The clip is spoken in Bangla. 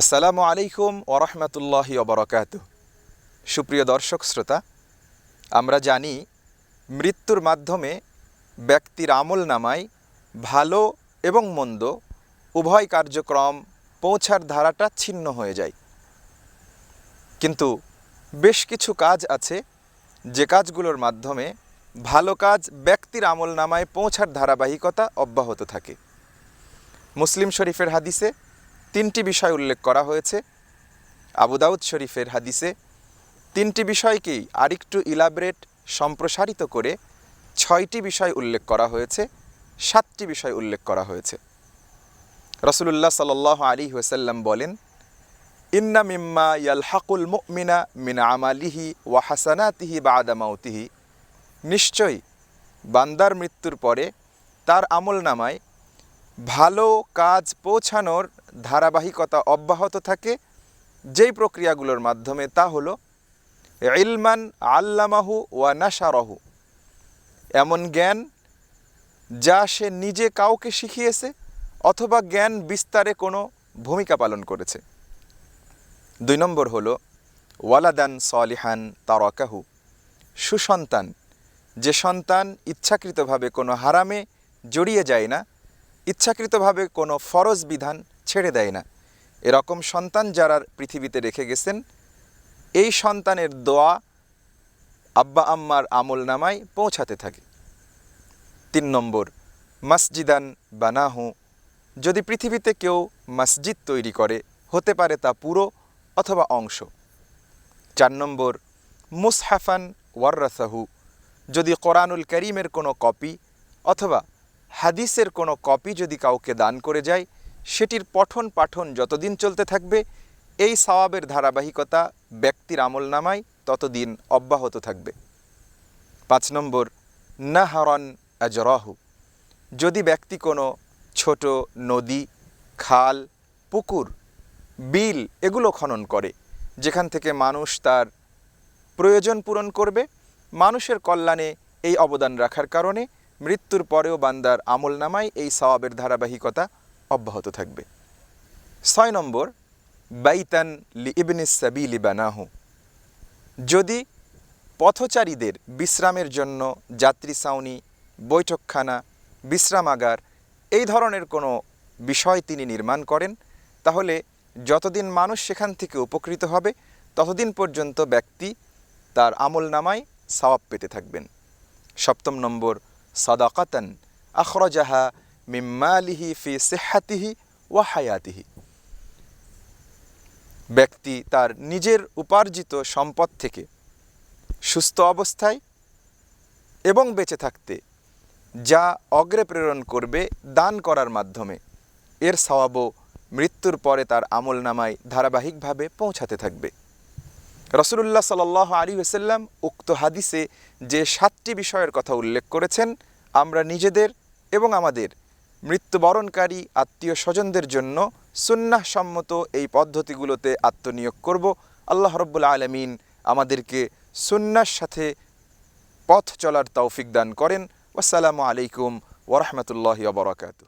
আসসালামু আলাইকুম ওরহমতুল্লাহি অবরকাত সুপ্রিয় দর্শক শ্রোতা, আমরা জানি মৃত্যুর মাধ্যমে ব্যক্তির আমল নামায় ভালো এবং মন্দ উভয় কার্যক্রম পৌঁছার ধারাটা ছিন্ন হয়ে যায়। কিন্তু বেশ কিছু কাজ আছে যে কাজগুলোর মাধ্যমে ভালো কাজ ব্যক্তির আমল নামায় পৌঁছার ধারাবাহিকতা অব্যাহত থাকে। মুসলিম শরীফের হাদিসে তিনটি বিষয় উল্লেখ করা হয়েছে। আবু দাউদ শরীফের হাদিসে তিনটি বিষয়কেই আরেকটু ইলাবরেট, সম্প্রসারিত করে ছয়টি বিষয় উল্লেখ করা হয়েছে, সাতটি বিষয় উল্লেখ করা হয়েছে। রসুলুল্লাহ সাল আলী ওসাল্লাম বলেন, ইন্না মিম্মা ইয়ালহাকুল মুমিনা মিন আমালিহি ওয়া হাসানাতিহি বা আদামাউতিহি নিশ্চয়ই, বান্দার মৃত্যুর পরে তার আমল নামায় ভালো কাজ পৌঁছানোর ধারাবাহিকতা অব্যাহত থাকে, যেই প্রক্রিয়াগুলোর মাধ্যমে তা হলো ইলমান আল্লামাহু ওয়া নাসারহু এমন জ্ঞান যা সে নিজে কাউকে শিখিয়েছে অথবা জ্ঞান বিস্তারে কোনো ভূমিকা পালন করেছে। দুই নম্বর হল, ওয়ালাদান সলিহান তারকাহু। সুসন্তান, যে সন্তান ইচ্ছাকৃতভাবে কোনো হারামে জড়িয়ে যায় না, ইচ্ছাকৃতভাবে কোনো ফরজ বিধান ছেড়ে দেয় না। এরকম সন্তান যারা পৃথিবীতে রেখে গেছেন, এই সন্তানের দোয়া আব্বা আম্মার আমল নামায় পৌঁছাতে থাকে। তিন নম্বর, মসজিদান বানাহু। যদি পৃথিবীতে কেউ মসজিদ তৈরি করে, হতে পারে তা পুরো অথবা অংশ। চার নম্বর, মুসহাফান ওয়ার্রাসাহু। যদি কোরআনুল করিমের কোনো কপি অথবা হাদিসের কোনো কপি যদি কাউকে দান করে যায় সেটির পঠন পাঠন যতদিন চলতে থাকবে, এই সওয়াবের ধারাবাহিকতা ব্যক্তির আমল নামায় ততদিন অব্যাহত থাকবে। পাঁচ নম্বর না নাহারন আজরাহু। যদি ব্যক্তি কোনো ছোট নদী, খাল, পুকুর, বিল এগুলো খনন করে, যেখান থেকে মানুষ তার প্রয়োজন পূরণ করবে, মানুষের কল্যাণে এই অবদান রাখার কারণে মৃত্যুর পরেও বান্দার আমল নামায় এই সওয়াবের ধারাবাহিকতা অব্যাহত থাকবে। ছয় নম্বর, বাইতান লি ইবনিস সাবিলি বানাহু। যদি পথচারীদের বিশ্রামের জন্য যাত্রী ছাউনি, বৈঠকখানা, বিশ্রামাগার এই ধরনের কোনো বিষয় তিনি নির্মাণ করেন, তাহলে যতদিন মানুষ সেখান থেকে উপকৃত হবে, ততদিন পর্যন্ত ব্যক্তি তার আমল নামায় সওয়াব পেতে থাকবেন। সপ্তম নম্বর, সাদাকাতান আখরজাহা মিম্মালিহি ফি সেহাতিহি ওয়া হায়াতিহি। ব্যক্তি তার নিজের উপার্জিত সম্পদ থেকে সুস্থ অবস্থায় এবং বেঁচে থাকতে যা অগ্রে প্রেরণ করবে দান করার মাধ্যমে এর স্বভাবও মৃত্যুর পরে তার আমল নামায় ধারাবাহিকভাবে পৌঁছাতে থাকবে। রসুল্লাহ সাল আলী ওসাল্লাম উক্ত হাদিসে যে সাতটি বিষয়ের কথা উল্লেখ করেছেন, আমরা নিজেদের এবং আমাদের মৃত্যুবরণকারী আত্মীয় স্বজনদের জন্য সম্মত এই পদ্ধতিগুলোতে আত্মনিয়োগ করব। আল্লাহ রব্বুল আলমিন আমাদেরকে সুন্নার সাথে পথ চলার তৌফিক দান করেন। আসসালামু আলাইকুম ওরহমতুল্লাহ বরকাতু